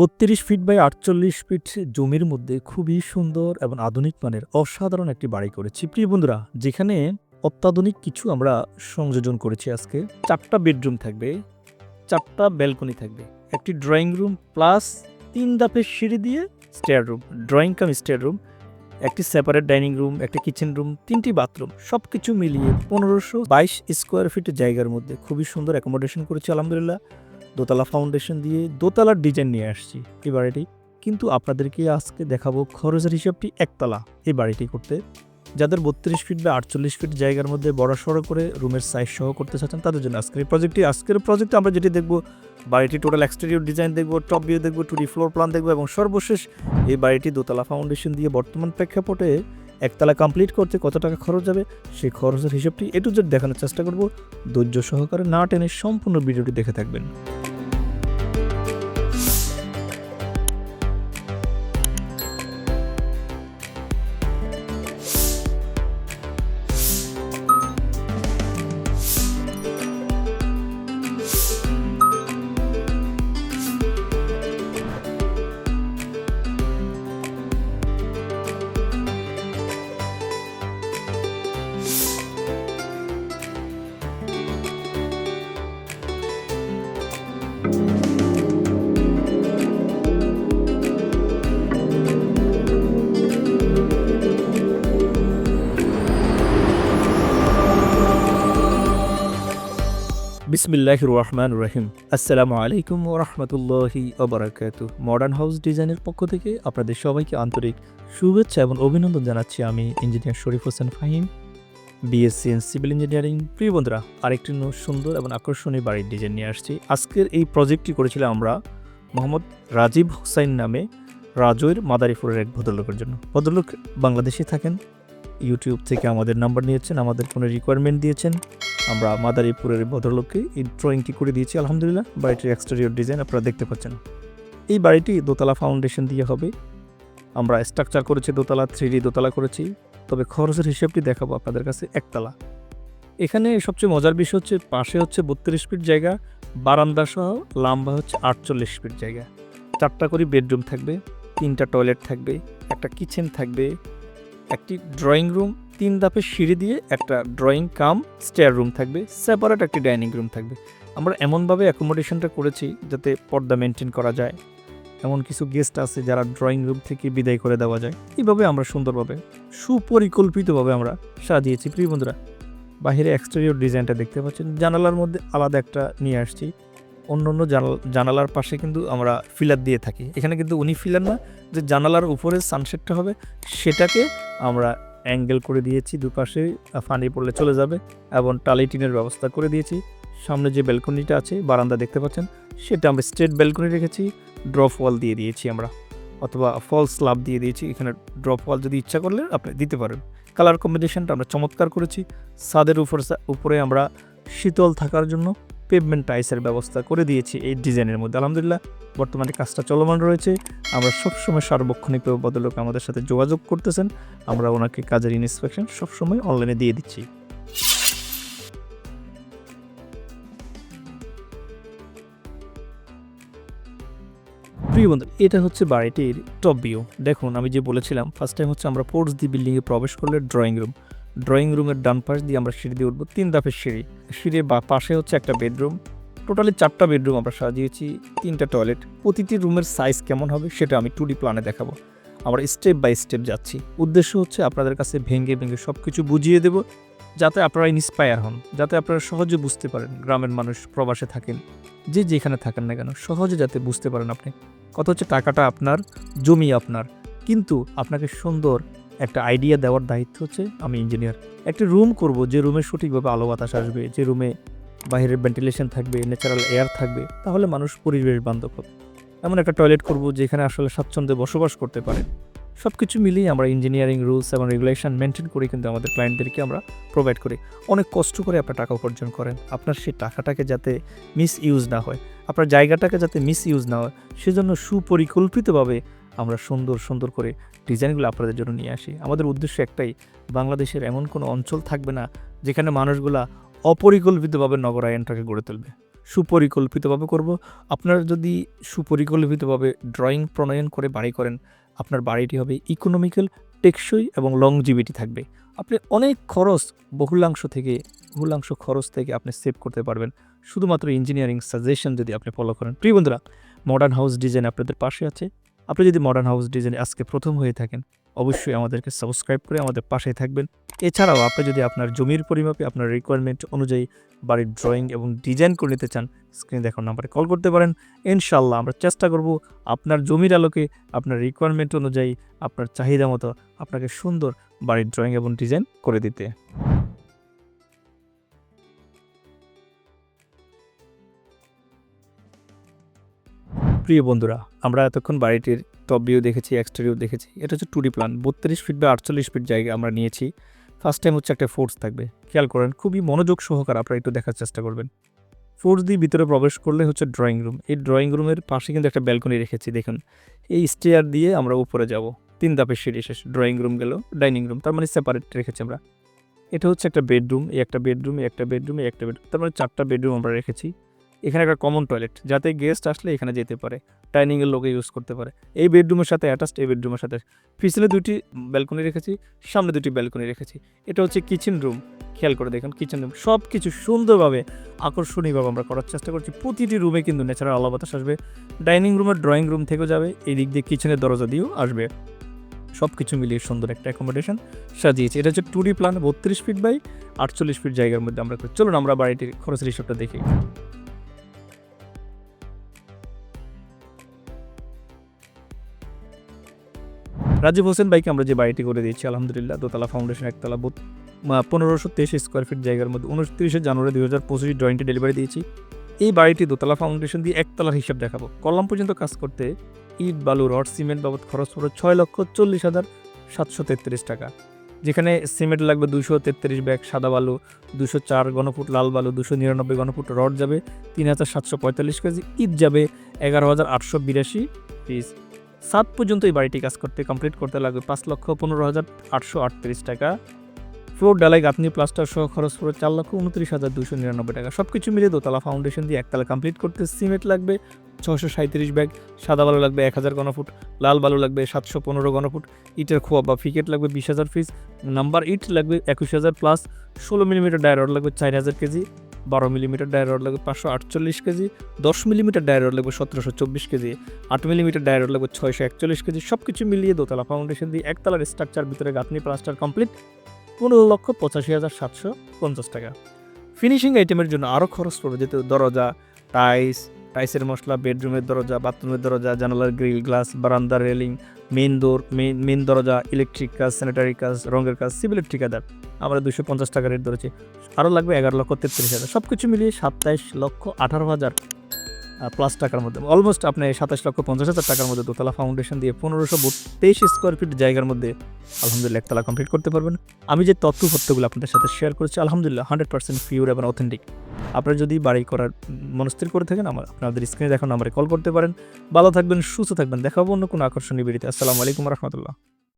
বত্রিশ feet by আটচল্লিশ fit জমির মধ্যে খুবই সুন্দর এবং আধুনিক মানের অসাধারণ একটি বাড়ি করেছি। প্রিয় বন্ধুরা, যেখানে অত্যাধুনিক কিছু আমরা সংযোজন করেছি আজকে। চারটা বেডরুম থাকবে, চারটা ব্যালকনি থাকবে, একটি ড্রয়িং রুম প্লাস তিন ধাপের সিঁড়ি দিয়ে stair room drawing cum stair room একটি সেপারেট ডাইনিং রুম একটি কিচেন রুম তিনটি বাথরুম সব কিছু মিলিয়ে পনেরোশো বাইশ স্কোয়ার ফিট জায়গার মধ্যে খুবই সুন্দর অ্যাকোমোডেশন করেছি, আলহামদুলিল্লাহ। দোতলা ফাউন্ডেশন দিয়ে দোতলার ডিজাইন নিয়ে আসছি এই বাড়িটি। কিন্তু আপনাদেরকে আজকে দেখাবো খরচের হিসাবটি একতলা এই বাড়িটি করতে। যাদের বত্রিশ ফিট বা আটচল্লিশ ফিট জায়গার মধ্যে বড় সড়ো করে রুমের সাইজ সহ করতে চাচ্ছেন, তাদের জন্য আজকের এই প্রজেক্টটি আজকের প্রজেক্টে আমরা যেটি দেখব, বাড়িটি টোটাল এক্সটেরিয়র ডিজাইন দেখব টপ ভিউ দেখব টু ডি ফ্লোর প্ল্যান দেখব এবং সর্বশেষ এই বাড়িটি দোতলা ফাউন্ডেশন দিয়ে বর্তমান প্রেক্ষাপটে একতলা কমপ্লিট করতে কত টাকা খরচ যাবে, সেই খরচের হিসাবটি এটু জেড দেখানোর চেষ্টা করব। ধৈর্য সহকারে না টেনে সম্পূর্ণ ভিডিওটি দেখে থাকবেন। বিসমিল্লাহ রহমান রহিম আসসালামু আলাইকুম রহমতুল্লাহি ওবরাকাতু মডার্ন হাউস ডিজাইনের পক্ষ থেকে আপনাদের সবাইকে আন্তরিক শুভেচ্ছা এবং অভিনন্দন জানাচ্ছি আমি engineer Sharif Hossain Fahim BSc in civil engineering প্রিয় বন্ধুরা, আরেকটি সুন্দর এবং আকর্ষণীয় বাড়ির ডিজাইন নিয়ে আসছি। আজকের এই প্রজেক্টটি করেছিলাম আমরা মোহাম্মদ রাজীব হোসাইন নামে রাজৈর মাদারীপুরের এক ভদ্রলোকের জন্য। ভদ্রলোক বাংলাদেশে থাকেন, ইউটিউব থেকে আমাদের নাম্বার নিয়েছেন, আমাদের কোনো রিকোয়ারমেন্ট দিয়েছেন। আমরা মাদারীপুরের ভদ্রলোককে এই ড্রয়িংটি করে দিয়েছি, আলহামদুলিল্লাহ। বাড়িটির এক্সটেরিয়র ডিজাইন আপনারা দেখতে পাচ্ছেন। এই বাড়িটি দোতলা ফাউন্ডেশন দিয়ে হবে। আমরা স্ট্রাকচার করেছি দোতলা থ্রি দোতলা করেছি। তবে খরচের হিসেবটি দেখাবো আপনাদের কাছে একতলা। এখানে সবচেয়ে মজার বিষয় হচ্ছে, পাশে হচ্ছে বত্রিশ ফিট জায়গা, বারান্দা সহ লম্বা হচ্ছে আটচল্লিশ ফিট জায়গা। চারটা করে বেডরুম থাকবে, তিনটা টয়লেট থাকবে, একটা কিচেন থাকবে, একটি ড্রয়িং রুম তিন ধাপের সিঁড়ি দিয়ে একটা ড্রয়িং কাম স্টেয়ার রুম থাকবে সেপারেট একটি ডাইনিং রুম থাকবে। আমরা এমনভাবে অ্যাকোমোডেশনটা করেছি যাতে পর্দা মেনটেন করা যায়। এমন কিছু গেস্ট আছে যারা ড্রয়িং রুম থেকে বিদায় করে দেওয়া যায়। এইভাবে আমরা সুন্দরভাবে, সুপরিকল্পিতভাবে আমরা সাজিয়েছি। প্রিয় বন্ধুরা বাইরে এক্সটেরিয়র ডিজাইনটা দেখতে পাচ্ছেন। জানালার মধ্যে আলাদা একটা নিয়ে আসছি। অন্য অন্য জানাল- জানালার পাশে কিন্তু আমরা ফিলার দিয়ে থাকি। এখানে কিন্তু উনি ফিলার না, যে জানালার উপরে সানসেটটা হবে, সেটাকে আমরা অ্যাঙ্গেল করে দিয়েছি দুপাশে ফানি পড়লে চলে যাবে এবং টালি টিনের ব্যবস্থা করে দিয়েছি। সামনে যে ব্যালকনিটা আছে, বারান্দা দেখতে পাচ্ছেন, সেটা আমরা স্ট্রেট ব্যালকনি রেখেছি, ড্রপ ওয়াল দিয়ে দিয়েছি আমরা, অথবা ফল স্লাব দিয়ে দিয়েছি, এখানে ড্রপ ওয়াল যদি ইচ্ছা করলে আপনি দিতে পারেন। কালার কম্বিনেশনটা আমরা চমৎকার করেছি, ছাদের উপর, উপরে আমরা শীতল থাকার জন্য পেভমেন্ট টাইসের ব্যবস্থা করে দিয়েছি এই ডিজাইনের মধ্যে। আলহামদুলিল্লাহ, বর্তমানে কাজটা চলমান রয়েছে। আমরা সবসময় সার্বক্ষণিক বদলোক আমাদের সাথে যোগাযোগ করতেছেন। আমরা ওনাকে কাজের ইন্সপেকশন সবসময় অনলাইনে দিয়ে দিচ্ছি। প্রিয় বন্ধু, এটা হচ্ছে বাড়িটির টপ ভিউ দেখুন, আমি যে বলেছিলাম ফার্স্ট টাইম হচ্ছে আমরা পোর্টস দি বিল্ডিংয়ে প্রবেশ করলে ড্রয়িং রুম ড্রয়িং রুমের ডান পাশ দিয়ে আমরা সিঁড়ি দিয়ে উঠবো, তিন ধাপের সিঁড়ি। সিঁড়ির বা পাশে হচ্ছে একটা বেডরুম। টোটালি চারটা বেডরুম আমরা সাজিয়েছি, তিনটা টয়লেট প্রতিটি রুমের সাইজ কেমন হবে সেটা আমি টু প্ল্যানে দেখাবো। আমরা স্টেপ বাই স্টেপ যাচ্ছি। উদ্দেশ্য হচ্ছে আপনাদের কাছে ভেঙে ভেঙে সব কিছু বুঝিয়ে দেব, যাতে আপনারা ইন্সপায়ার হন, যাতে আপনারা সহজে বুঝতে পারেন গ্রামের মানুষ প্রবাসে থাকেন। যে যেখানে থাকেন না কেন, সহজে যাতে বুঝতে পারেন আপনি। কত হচ্ছে টাকাটা আপনার, জমি আপনার। কিন্তু আপনাকে সুন্দর একটা আইডিয়া দেওয়ার দায়িত্ব হচ্ছে আমি ইঞ্জিনিয়ার একটি রুম করব, যে রুমে সঠিকভাবে আলো বাতাস আসবে, যে রুমে বাইরের ভেন্টিলেশন থাকবে ন্যাচারাল এয়ার থাকবে, তাহলে মানুষ পরিবেশ বান্ধব হবে। এমন একটা টয়লেট করব যেখানে আসলে স্বাচ্ছন্দ্যে বসবাস করতে পারে। সব কিছু মিলিয়ে আমরা ইঞ্জিনিয়ারিং রুলস এবং রেগুলেশন মেনটেন করে কিন্তু আমাদের ক্লায়েন্টদেরকে আমরা প্রোভাইড করি। অনেক কষ্ট করে আপনার টাকা উপার্জন করেন। আপনার সেই টাকাটাকে যাতে মিস ইউজ না হয়। আপনার জায়গাটাকে যাতে মিস ইউজ না হয়, সেজন্য সুপরিকল্পিতভাবে আমরা সুন্দর সুন্দর করে ডিজাইনগুলো আপনাদের জন্য নিয়ে আসি। আমাদের উদ্দেশ্য একটাই, বাংলাদেশের এমন কোনো অঞ্চল থাকবে না যেখানে মানুষগুলা অপরিকল্পিতভাবে নগরায়নটাকে গড়ে তুলবে। সুপরিকল্পিতভাবে করব। আপনার যদি সুপরিকল্পিতভাবে ড্রয়িং প্রণয়ন করে বাড়ি করেন, আপনার বাড়িটি হবে ইকোনমিক্যাল টেকসই এবং লংজিভিটি থাকবে। আপনি অনেক খরচ, বহুলাংশ থেকে, বহুলাংশ খরচ থেকে আপনি সেভ করতে পারবেন। শুধুমাত্র ইঞ্জিনিয়ারিং সাজেশন যদি আপনি ফলো করেন। প্রিয় বন্ধুরা মডার্ন হাউস ডিজাইন আপনাদের পাশে আছে। আপনি যদি মডার্ন হাউস ডিজাইন আজকে প্রথম হয়ে থাকেন, অবশ্যই আমাদেরকে সাবস্ক্রাইব করে আমাদের পাশে থাকবেন। এছাড়াও আপনি যদি আপনার জমির পরিমাপে, আপনার রিকোয়ারমেন্ট অনুযায়ী বাড়ির ড্রয়িং এবং ডিজাইন করে নিতে চান স্ক্রিনে দেখার নাম্বারে কল করতে পারেন। ইনশাল্লাহ আমরা চেষ্টা করব আপনার জমির আলোকে, আপনার রিকোয়ারমেন্ট অনুযায়ী, আপনার চাহিদা মতো আপনাকে সুন্দর বাড়ির ড্রয়িং এবং ডিজাইন করে দিতে। প্রিয় বন্ধুরা, আমরা এতক্ষণ বাড়িটির টপ ভিউ দেখেছি এক্সটেরিও দেখেছি। এটা হচ্ছে টুডি প্ল্যান বত্রিশ ফিট বা আটচল্লিশ ফিট জায়গা আমরা নিয়েছি। ফার্স্ট টাইম হচ্ছে একটা ফোর্স থাকবে। খেয়াল করেন, খুবই মনোযোগ সহকার আপনারা একটু দেখার চেষ্টা করবেন। ফোর্স দিয়ে ভিতরে প্রবেশ করলে হচ্ছে ড্রয়িং রুম এই ড্রয়িং রুমের পাশে কিন্তু একটা ব্যালকনি রেখেছি, দেখুন। এই স্টেয়ার দিয়ে আমরা উপরে যাব। তিন ধাপের সিঁড়ি শেষ ড্রয়িং রুম গেল ডাইনিং রুম তার মানে সেপারেট রেখেছি আমরা। এটা হচ্ছে একটা বেডরুম এই একটা বেডরুম এই একটা বেডরুম এই একটা বেডরুম তার মানে চারটা বেডরুম আমরা রেখেছি। এখানে একটা কমন টয়লেট যাতে গেস্ট আসলে এখানে যেতে পারে ডাইনিংয়ের লোকে ইউজ করতে পারে। এই বেডরুমের সাথে অ্যাটাচড এই বেডরুমের সাথে পিছনে দুটি ব্যালকনি রেখেছি, সামনে দুটি ব্যালকনি রেখেছি। এটা হচ্ছে কিচেন রুম খেয়াল করে দেখুন কিচেন রুম সব কিছু সুন্দরভাবে আকর্ষণীয়ভাবে আমরা করার চেষ্টা করছি। প্রতিটি রুমে কিন্তু ন্যাচারাল আলো বাতাস আসবে ডাইনিং রুমের ড্রয়িং রুম থেকেও যাবে এই দিক দিয়ে কিচেনের দরজা দিয়েও আসবে। সব কিছু মিলিয়ে সুন্দর একটা অ্যাকোমোডেশন সাজিয়েছি। এটা হচ্ছে টুরি প্ল্যান বত্রিশ ফিট বাই আটচল্লিশ ফিট জায়গার মধ্যে আমরা। চলুন আমরা বাড়িটির খরচের হিসাবটা দেখি। রাজীব হোসেন ভাইকে আমরা যে বাড়িটি করে দিয়েছি, আলহামদুলিল্লাহ, দোতলা ফাউন্ডেশন একতলা পনেরোশো তেইশ স্কোয়ার ফিট জায়গার মধ্যে, উনত্রিশে জানুয়ারি দুই হাজার পঁচিশ ড্রয়িংটি ডেলিভারি দিয়েছি। এই বাড়িটি দোতলা ফাউন্ডেশন দিয়ে একতলার হিসাব দেখাবো। কলাম পর্যন্ত কাজ করতে ইট, বালু, রড, সিমেন্ট বাবদ খরচ পড়ে ছয় লক্ষ চল্লিশ হাজার সাতশো তেত্রিশ টাকা। যেখানে সিমেন্ট লাগবে দুশো তেত্রিশ ব্যাগ, সাদা বালু দুশো চার গণফুট লাল বালু দুশো নিরানব্বই গণফুট রড যাবে তিন হাজার সাতশো পঁয়তাল্লিশ কেজি, ইট যাবে এগারো হাজার আটশো বিরাশি পিস সাত পর্যন্ত এই বাড়িটি কাজ করতে কমপ্লিট করতে লাগবে পাঁচ লক্ষ পনেরো হাজার আটশো আটত্রিশ টাকা। ফ্লোর ডালাই গাঁথনি, প্লাস্টার সহ খরচ পড়ে চার লক্ষ উনত্রিশ হাজার দুশো নিরানব্বই টাকা। সব কিছু মিলিয়ে দোতলা ফাউন্ডেশন দিয়ে একতলা কমপ্লিট করতে সিমেন্ট লাগবে ছশো সাঁত্রিশ ব্যাগ, সাদা বালু লাগবে এক হাজার ঘনফুট, লাল বালু লাগবে সাতশো পনেরো ঘনফুট, ইটের খোয়া বা ফিকেট লাগবে বিশ হাজার পিস নাম্বার ইট লাগবে একুশ হাজার প্লাস ষোলো মিলিমিটার ডায় রড লাগবে চার হাজার কেজি বারো মিলিমিটার ডায়ের রড লাগবে পাঁচশো আটচল্লিশ কেজি, দশ মিলিমিটার ডায়ের রড লাগবে সতেরোশো চব্বিশ কেজি, আট মিলিমিটার ডায়ের রড লাগবে ছয়শো একচল্লিশ কেজি সব কিছু মিলিয়ে দোতলা ফাউন্ডেশন দিয়ে একতলার স্ট্রাকচার ভিতরে গাঁথনি প্লাস্টার কমপ্লিট পনেরো লক্ষ পঁচাশি হাজার সাতশো পঞ্চাশ টাকা। ফিনিশিং আইটেমের জন্য আরও খরচ পড়বে, যেহেতু দরজা টাইস টাইসের মশলা, বেডরুমের দরজা, বাথরুমের দরজা, জানালার গ্রিল, গ্লাস, বারান্দা, রেলিং মেন দোর মেন মেন দরজা, ইলেকট্রিক কাজ, স্যানিটারি কাজ, রঙের কাজ সিভিলের ঠিকাদার। আমরা দুশো পঞ্চাশ টাকা রেট ধরেছি। আরও লাগবে এগারো লক্ষ তেত্রিশ হাজার। সব কিছু মিলিয়ে সাতাইশ লক্ষ আঠারো হাজার প্লাস টাকার মধ্যে। অলমোস্ট আপনি সাতাশ লক্ষ পঞ্চাশ হাজার টাকার মধ্যে দোতলা ফাউন্ডেশন দিয়ে পনেরোশো তেইশ স্কোয়ার ফিট জায়গার মধ্যে আলহামদুলিল্লাহ একতলা কমপ্লিট করতে পারবেন। আমি যে তথ্য তথ্যগুলো আপনাদের সাথে শেয়ার করেছি, আলহামদুলিল্লাহ হান্ড্রেড পার্সেন্ট পিওর এবং অথেন্টিক আপনারা যদি বাড়ি করার মনস্থির করে থাকেন, আমার আপনাদের স্ক্রিনে দেখানো নাম্বারে কল করতে পারেন। ভালো থাকবেন, সুস্থ থাকবেন, দেখাবো অন্য কোনো আকর্ষণীয় বেরিতে আসসালামু আলাইকুম রহমতুল্লাহ।